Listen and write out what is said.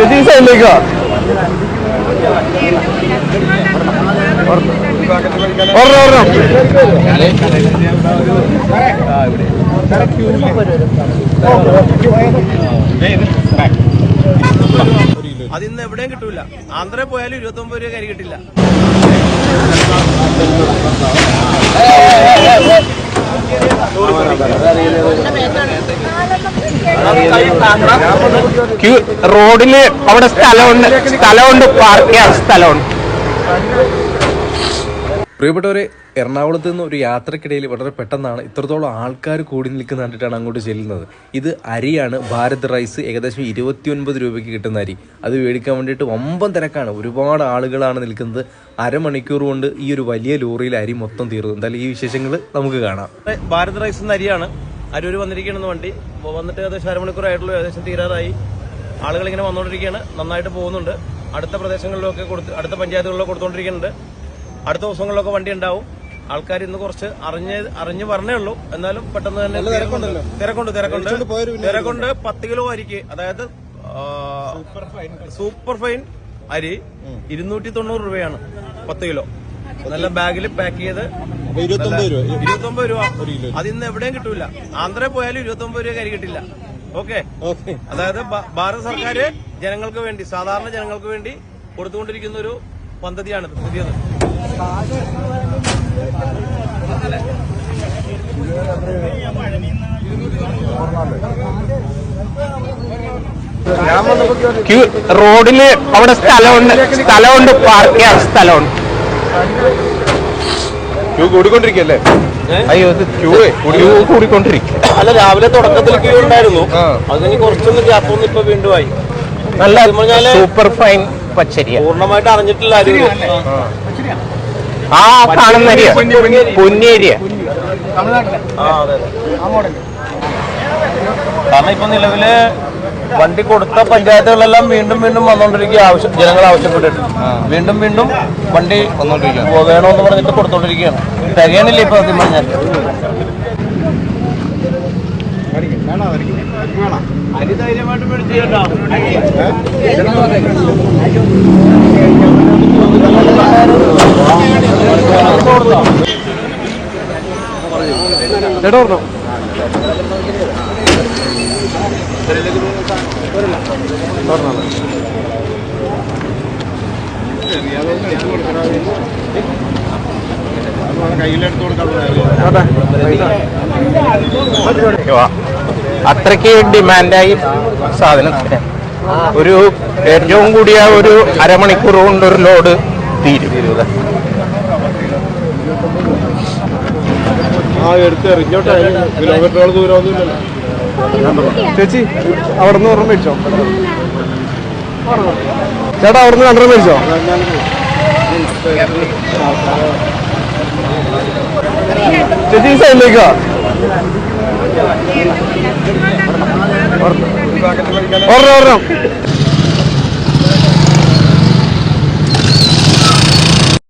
ചേച്ചി സൈഡിലേക്ക് അതിന്ന് എവിടെയും കിട്ടൂല. ആന്ധ്രയിൽ പോയാലും ഇരുപത്തി ഒമ്പത് രൂപ കരി കിട്ടില്ല. ക്യൂ റോഡിൽ അവിടെ സ്ഥലമുണ്ട്. സ്ഥലമുണ്ട് പാർക്ക് ചെയ്യാൻ സ്ഥലമുണ്ട്. പ്രിയപ്പെട്ടവരെ എറണാകുളത്ത് നിന്ന് ഒരു യാത്രക്കിടയിൽ വളരെ പെട്ടെന്നാണ് ഇത്രത്തോളം ആൾക്കാർ കൂടി നിൽക്കുന്ന കണ്ടിട്ടാണ് അങ്ങോട്ട് ചെല്ലുന്നത്. ഇത് അരിയാണ് ഭാരത് റൈസ് ഏകദേശം ഇരുപത്തിയൊൻപത് രൂപയ്ക്ക് കിട്ടുന്ന അരി. അത് മേടിക്കാൻ വേണ്ടിയിട്ട് ഒമ്പം തിരക്കാണ്. ഒരുപാട് ആളുകളാണ് നിൽക്കുന്നത്. അരമണിക്കൂർ കൊണ്ട് ഈ ഒരു വലിയ ലോറിയിൽ അരി മൊത്തം തീർന്നു. എന്തായാലും ഈ വിശേഷങ്ങൾ നമുക്ക് കാണാം. ഭാരത് റൈസ് എന്ന അരിയാണ്. അരൂര് വന്നിരിക്കുകയാണ് വണ്ടി. വന്നിട്ട് ഏകദേശം അരമണിക്കൂർ ആയിട്ടുള്ളൂ ഏകദേശം തീരാറായി. ആളുകൾ ഇങ്ങനെ വന്നുകൊണ്ടിരിക്കുകയാണ് നന്നായിട്ട് പോകുന്നുണ്ട്. അടുത്ത പ്രദേശങ്ങളിലൊക്കെ കൊടുത്ത് അടുത്ത പഞ്ചായത്തുകളിലൊക്കെ കൊടുത്തുകൊണ്ടിരിക്കുന്നുണ്ട് അടുത്ത ദിവസങ്ങളിലൊക്കെ വണ്ടി ഉണ്ടാവും. ആൾക്കാർ ഇന്ന് കുറച്ച് അറിഞ്ഞ് അറിഞ്ഞു പറഞ്ഞേ ഉള്ളൂ. എന്നാലും പെട്ടെന്ന് തന്നെ തിരക്കുണ്ട് തിരക്കുണ്ട്. തിരക്കുണ്ട്. പത്ത് കിലോ അരിക്ക്. അതായത് സൂപ്പർ ഫൈൻ അരി ഇരുന്നൂറ്റി തൊണ്ണൂറ് രൂപയാണ് പത്ത് കിലോ. നല്ല ബാഗിൽ പാക്ക് ചെയ്ത് ഇരുപത്തി ഒമ്പത് രൂപ. അത് ഇന്ന് എവിടെയും കിട്ടൂല. ആന്ധ്രയിൽ പോയാലും ഇരുപത്തി ഒമ്പത് രൂപ കരി കിട്ടില്ല. ഓക്കെ? അതായത് ഭാരത സർക്കാർ ജനങ്ങൾക്ക് വേണ്ടി സാധാരണ ജനങ്ങൾക്ക് വേണ്ടി കൊടുത്തുകൊണ്ടിരിക്കുന്ന ഒരു പദ്ധതിയാണ് പുതിയത്. റോഡിൽ അവിടെ സ്ഥലമുണ്ട്. സ്ഥലമുണ്ട് പാർക്ക് ചെയ്യാൻ സ്ഥലമുണ്ട്. ക്യൂ കൂടിക്കൊണ്ടിരിക്കല്ലേ അയ്യോ ഇത് ക്യൂ ക്യൂ കൂടിക്കൊണ്ടിരിക്കും അല്ല രാവിലെ തുടക്കത്തിൽ ക്യൂ ഉണ്ടായിരുന്നു. അതിന് കുറച്ചൊന്ന് ഗ്യാപ്പ് ഒന്നും ഇപ്പൊ വീണ്ടും ആയി. നല്ല സൂപ്പർ ഫൈൻ പച്ചരിയ. പൂർണമായിട്ട് അറിഞ്ഞിട്ടില്ല ആ. കാണുന്ന അരിയ. പൊന്നേരിയ. കാരണം ഇപ്പൊ നിലവിൽ വണ്ടി കൊടുത്ത പഞ്ചായത്തുകളെല്ലാം വീണ്ടും വീണ്ടും വന്നുകൊണ്ടിരിക്കുക ആവശ്യം ജനങ്ങൾ ആവശ്യപ്പെട്ടിട്ട്. വീണ്ടും വീണ്ടും വണ്ടി വന്നോണ്ടിരിക്കുക വേണമെന്ന് പറഞ്ഞിട്ട് കൊടുത്തോണ്ടിരിക്കുകയാണ്. തികയണില്ല ഇപ്പൊ സത്യം പറഞ്ഞാൽ. അരി ധൈര്യമായിട്ട് മേടിച്ച്. ചേട്ടാ അത്രയ്ക്ക് ഡിമാൻഡായി സാധനത്തിന് ഒരു ഏറ്റവും കൂടിയ ഒരു അരമണിക്കൂർ കൊണ്ട് ഒരു ലോഡ് തീരും. ആ എടുത്ത് എറിഞ്ഞോട്ടെ. കിലോമീറ്ററുകൾ ദൂരമൊന്നുമില്ലല്ലോ. ചേച്ചി അവിടുന്ന് ഓർമ്മ മേടിച്ചോ? ചേട്ടാ അവിടുന്ന് രണ്ടര മേടിച്ചോ? ചേച്ചി സൈഡിലേക്കാ. ഒരെണ്ണം ഒരെണ്ണം.